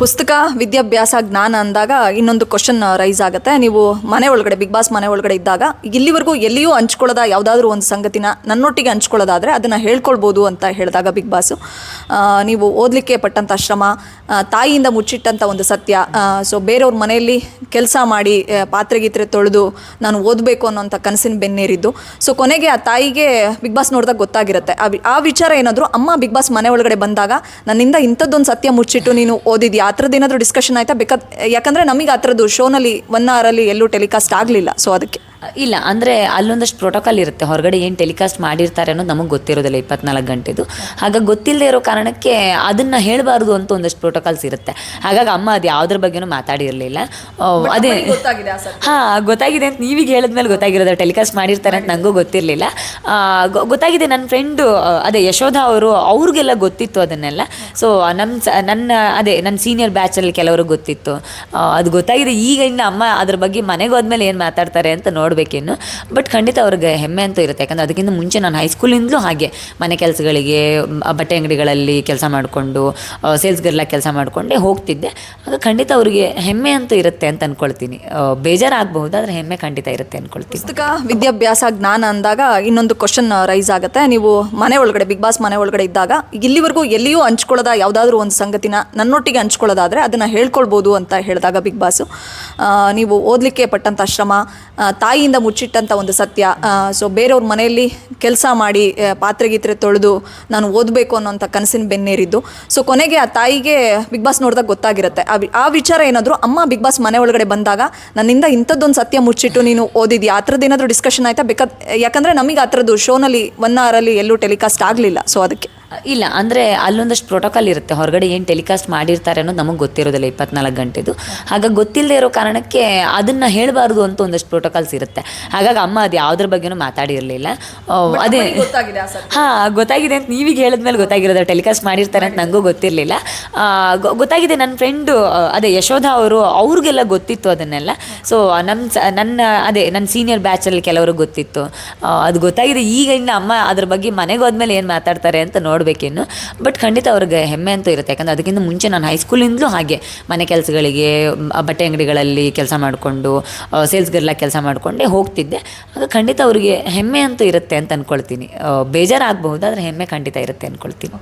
ಪುಸ್ತಕ, ವಿದ್ಯಾಭ್ಯಾಸ, ಜ್ಞಾನ ಅಂದಾಗ ಇನ್ನೊಂದು ಕ್ವಶನ್ ರೈಸ್ ಆಗುತ್ತೆ. ನೀವು ಮನೆ ಒಳಗಡೆ ಬಿಗ್ ಬಾಸ್ ಮನೆ ಒಳಗಡೆ ಇದ್ದಾಗ ಇಲ್ಲಿವರೆಗೂ ಎಲ್ಲಿಯೂ ಹಂಚ್ಕೊಳ್ಳೋದ ಯಾವುದಾದ್ರೂ ಒಂದು ಸಂಗತಿನ ನನ್ನೊಟ್ಟಿಗೆ ಹಂಚ್ಕೊಳ್ಳೋದಾದರೆ ಅದನ್ನು ಹೇಳ್ಕೊಳ್ಬೋದು ಅಂತ ಹೇಳಿದಾಗ ಬಿಗ್ ಬಾಸು ನೀವು ಓದಲಿಕ್ಕೆ ಪಟ್ಟಂಥ ಶ್ರಮ ತಾಯಿಯಿಂದ ಮುಚ್ಚಿಟ್ಟಂಥ ಒಂದು ಸತ್ಯ ಸೊ ಬೇರೆಯವ್ರ ಮನೆಯಲ್ಲಿ ಕೆಲಸ ಮಾಡಿ ಪಾತ್ರೆ ಗೀತ್ರೆ ತೊಳೆದು ನಾನು ಓದಬೇಕು ಅನ್ನೋಂಥ ಕನಸಿನ ಬೆನ್ನೇರಿದ್ದು. ಸೊ ಕೊನೆಗೆ ಆ ತಾಯಿಗೆ ಬಿಗ್ ಬಾಸ್ ನೋಡಿದಾಗ ಗೊತ್ತಾಗಿರುತ್ತೆ. ಆ ವಿಚಾರ ಏನಾದರೂ ಅಮ್ಮ ಬಿಗ್ ಬಾಸ್ ಮನೆ ಒಳಗಡೆ ಬಂದಾಗ ನನ್ನಿಂದ ಇಂಥದ್ದೊಂದು ಸತ್ಯ ಮುಚ್ಚಿಟ್ಟು ನೀನು ಓದಿದ್ಯಾ? ಆ ಥರದ್ದು ಏನಾದರೂ ಡಿಸ್ಕಷನ್ ಆಯ್ತಾ? ಬೇಕಾ ಯಾಕಂದರೆ ನಮಗೆ ಆ ಥರದ್ದು ಶೋನಲ್ಲಿ ಒನ್ ಅವರಲ್ಲಿ ಎಲ್ಲೂ ಟೆಲಿಕಾಸ್ಟ್ ಆಗಲಿಲ್ಲ. ಸೊ ಅದಕ್ಕೆ. ಇಲ್ಲ ಅಂದರೆ ಅಲ್ಲೊಂದಷ್ಟು ಪ್ರೋಟೋಕಾಲ್ ಇರುತ್ತೆ. ಹೊರಗಡೆ ಏನು ಟೆಲಿಕಾಸ್ಟ್ ಮಾಡಿರ್ತಾರೆ ಅನ್ನೋದು ನಮಗೆ ಗೊತ್ತಿರೋದಿಲ್ಲ ಇಪ್ಪತ್ನಾಲ್ಕು ಗಂಟೆದು. ಹಾಗಾಗಿ ಗೊತ್ತಿಲ್ಲದೆ ಇರೋ ಕಾರಣಕ್ಕೆ ಅದನ್ನು ಹೇಳಬಾರ್ದು ಅಂತ ಒಂದಷ್ಟು ಪ್ರೋಟೋಕಾಲ್ಸ್ ಇರುತ್ತೆ. ಹಾಗಾಗಿ ಅಮ್ಮ ಅದು ಯಾವುದ್ರ ಬಗ್ಗೆನೂ ಮಾತಾಡಿರಲಿಲ್ಲ. ಅದೇ. ಹಾಂ ಗೊತ್ತಾಗಿದೆ ಅಂತ ನೀವೀಗ ಹೇಳಿದ್ಮೇಲೆ ಗೊತ್ತಾಗಿರೋದು. ಟೆಲಿಕಾಸ್ಟ್ ಮಾಡಿರ್ತಾರೆ ಅಂತ ನನಗೂ ಗೊತ್ತಿರಲಿಲ್ಲ. ಗೊತ್ತಾಗಿದೆ ನನ್ನ ಫ್ರೆಂಡು ಅದೇ ಯಶೋಧ ಅವರು ಅವ್ರಿಗೆಲ್ಲ ಗೊತ್ತಿತ್ತು ಅದನ್ನೆಲ್ಲ. ಸೊ ನಮ್ಮ ನನ್ನ, ಅದೇ ನನ್ನ ಸೀನಿಯರ್ ಬ್ಯಾಚಲ್ಲಿ ಕೆಲವರು ಗೊತ್ತಿತ್ತು. ಅದು ಗೊತ್ತಾಗಿದೆ. ಈಗ ಇನ್ನು ಅಮ್ಮ ಅದ್ರ ಬಗ್ಗೆ ಮನೆಗೆ ಹೋದ್ಮೇಲೆ ಏನು ಮಾತಾಡ್ತಾರೆ ಅಂತ ನೋಡಬೇಕಿನ್ನು ಬಟ್ ಖಂಡಿತ ಅವ್ರಿಗೆ ಹೆಮ್ಮೆ ಅಂತೂ ಇರುತ್ತೆ. ಯಾಕಂದರೆ ಅದಕ್ಕಿಂತ ಮುಂಚೆ ನಾನು ಹೈಸ್ಕೂಲಿಂದಲೂ ಹಾಗೆ. ಮನೆ ಕೆಲಸಗಳಿಗೆ ಬಟ್ಟೆ ಅಂಗಡಿಗಳಲ್ಲಿ ಕೆಲಸ ಮಾಡಿಕೊಂಡು ಸೇಲ್ಸ್ ಗರ್ಲಾಗಿ ಕೆಲಸ ಮಾಡಿಕೊಂಡೇ ಹೋಗ್ತಿದ್ದೆ. ಆಗ ಖಂಡಿತ ಅವರಿಗೆ ಹೆಮ್ಮೆ ಅಂತೂ ಇರುತ್ತೆ ಅಂತ ಅಂದ್ಕೊಳ್ತೀನಿ ಬೇಜಾರಾಗಬಹುದು ಆದರೆ ಹೆಮ್ಮೆ ಖಂಡಿತ ಇರುತ್ತೆ ಅಂದ್ಕೊಳ್ತೀನಿ ಪುಸ್ತಕ, ವಿದ್ಯಾಭ್ಯಾಸ, ಜ್ಞಾನ ಅಂದಾಗ ಇನ್ನೊಂದು ಕ್ವಶನ್ ರೈಸ್ ಆಗುತ್ತೆ. ನೀವು ಮನೆ ಒಳಗಡೆ ಬಿಗ್ ಬಾಸ್ ಮನೆ ಒಳಗಡೆ ಇದ್ದಾಗ ಇಲ್ಲಿವರೆಗೂ ಎಲ್ಲಿಯೂ ಹಂಚ್ಕೊಳ್ಳೋದ ಯಾವುದಾದ್ರೂ ಒಂದು ಸಂಗತಿನ ನನ್ನೊಟ್ಟಿಗೆ ಹಂಚ್ಕೊಳ್ಳೋದಾದರೆ ಅದನ್ನು ಹೇಳ್ಕೊಳ್ಬೋದು ಅಂತ ಹೇಳಿದಾಗ ಬಿಗ್ ಬಾಸು ನೀವು ಓದಲಿಕ್ಕೆ ಪಟ್ಟಂಥ ಶ್ರಮ ತಾಯಿಯಿಂದ ಮುಚ್ಚಿಟ್ಟಂಥ ಒಂದು ಸತ್ಯ. ಸೊ ಬೇರೆಯವ್ರ ಮನೆಯಲ್ಲಿ ಕೆಲಸ ಮಾಡಿ ಪಾತ್ರೆ ಗೀತ್ರೆ ತೊಳೆದು ನಾನು ಓದಬೇಕು ಅನ್ನೋಂಥ ಕನಸಿನ ಬೆನ್ನೇರಿದ್ದು. ಸೊ ಕೊನೆಗೆ ಆ ತಾಯಿಗೆ ಬಿಗ್ ಬಾಸ್ ನೋಡಿದಾಗ ಗೊತ್ತಾಗಿರುತ್ತೆ. ಆ ವಿಚಾರ ಏನಾದರೂ ಅಮ್ಮ ಬಿಗ್ ಬಾಸ್ ಮನೆ ಒಳಗಡೆ ಬಂದಾಗ ನನ್ನಿಂದ ಇಂಥದ್ದೊಂದು ಸತ್ಯ ಮುಚ್ಚಿಟ್ಟು ನೀನು ಓದಿದ್ಯಾ? ಆ ಥರದ್ದು ಏನಾದರೂ ಡಿಸ್ಕಷನ್ ಆಯಿತಾ? ಬೇಕಾದ ಯಾಕಂದರೆ ನಮಗೆ ಆ ಥರದ್ದು ಶೋನಲ್ಲಿ ಒನ್ ಅವರಲ್ಲಿ ಎಲ್ಲೂ ಟೆಲಿಕಾಸ್ಟ್ ಆಗಲಿಲ್ಲ. ಸೊ ಅದಕ್ಕೆ. ಇಲ್ಲ ಅಂದರೆ ಅಲ್ಲೊಂದಷ್ಟು ಪ್ರೋಟೋಕಾಲ್ ಇರುತ್ತೆ. ಹೊರಗಡೆ ಏನು ಟೆಲಿಕಾಸ್ಟ್ ಮಾಡಿರ್ತಾರೆ ಅನ್ನೋದು ನಮಗೆ ಗೊತ್ತಿರೋದಿಲ್ಲ ಇಪ್ಪತ್ನಾಲ್ಕು ಗಂಟೆದು. ಹಾಗಾಗಿ ಗೊತ್ತಿಲ್ಲದೆ ಇರೋ ಕಾರಣಕ್ಕೆ ಅದನ್ನು ಹೇಳಬಾರ್ದು ಅಂತ ಒಂದಷ್ಟು ಪ್ರೋಟೋಕಾಲ್ಸ್ ಇರುತ್ತೆ. ಹಾಗಾಗಿ ಅಮ್ಮ ಅದು ಯಾವುದ್ರ ಬಗ್ಗೆನೂ ಮಾತಾಡಿರಲಿಲ್ಲ. ಅದೇ. ಹಾಂ ಗೊತ್ತಾಗಿದೆ ಅಂತ ನೀವೀಗ ಹೇಳಿದ್ಮೇಲೆ ಗೊತ್ತಾಗಿರೋದು. ಟೆಲಿಕಾಸ್ಟ್ ಮಾಡಿರ್ತಾರೆ ಅಂತ ನನಗೂ ಗೊತ್ತಿರಲಿಲ್ಲ. ಗೊತ್ತಾಗಿದೆ ನನ್ನ ಫ್ರೆಂಡು ಅದೇ ಯಶೋಧ ಅವರು ಅವ್ರಿಗೆಲ್ಲ ಗೊತ್ತಿತ್ತು ಅದನ್ನೆಲ್ಲ. ಸೊ ನಮ್ಮ ನನ್ನ ಅದೇ ನನ್ನ ಸೀನಿಯರ್ ಬ್ಯಾಚಲ್ಲಿ ಕೆಲವರು ಗೊತ್ತಿತ್ತು. ಅದು ಗೊತ್ತಾಗಿದೆ. ಈಗ ಇನ್ನು ಅಮ್ಮ ಅದ್ರ ಬಗ್ಗೆ ಮನೆಗೆ ಹೋದ್ಮೇಲೆ ಏನು ಮಾತಾಡ್ತಾರೆ ಅಂತ ನೋಡಬೇಕಿನ್ನು ಬಟ್ ಖಂಡಿತ ಅವ್ರಿಗೆ ಹೆಮ್ಮೆ ಅಂತೂ ಇರುತ್ತೆ. ಯಾಕಂದರೆ ಅದಕ್ಕಿಂತ ಮುಂಚೆ ನಾನು ಹೈಸ್ಕೂಲಿಂದಲೂ ಹಾಗೆ. ಮನೆ ಕೆಲಸಗಳಿಗೆ ಬಟ್ಟೆ ಅಂಗಡಿಗಳಲ್ಲಿ ಕೆಲಸ ಮಾಡಿಕೊಂಡು ಸೇಲ್ಸ್ ಗರ್ಲಾಗಿ ಕೆಲಸ ಮಾಡಿಕೊಂಡೇ ಹೋಗ್ತಿದ್ದೆ. ಆಗ ಖಂಡಿತ ಅವರಿಗೆ ಹೆಮ್ಮೆ ಅಂತೂ ಇರುತ್ತೆ ಅಂತ ಅಂದ್ಕೊಳ್ತೀನಿ ಬೇಜಾರಾಗಬಹುದು, ಆದರೆ ಹೆಮ್ಮೆ ಖಂಡಿತ ಇರುತ್ತೆ ಅಂದ್ಕೊಳ್ತೀನಿ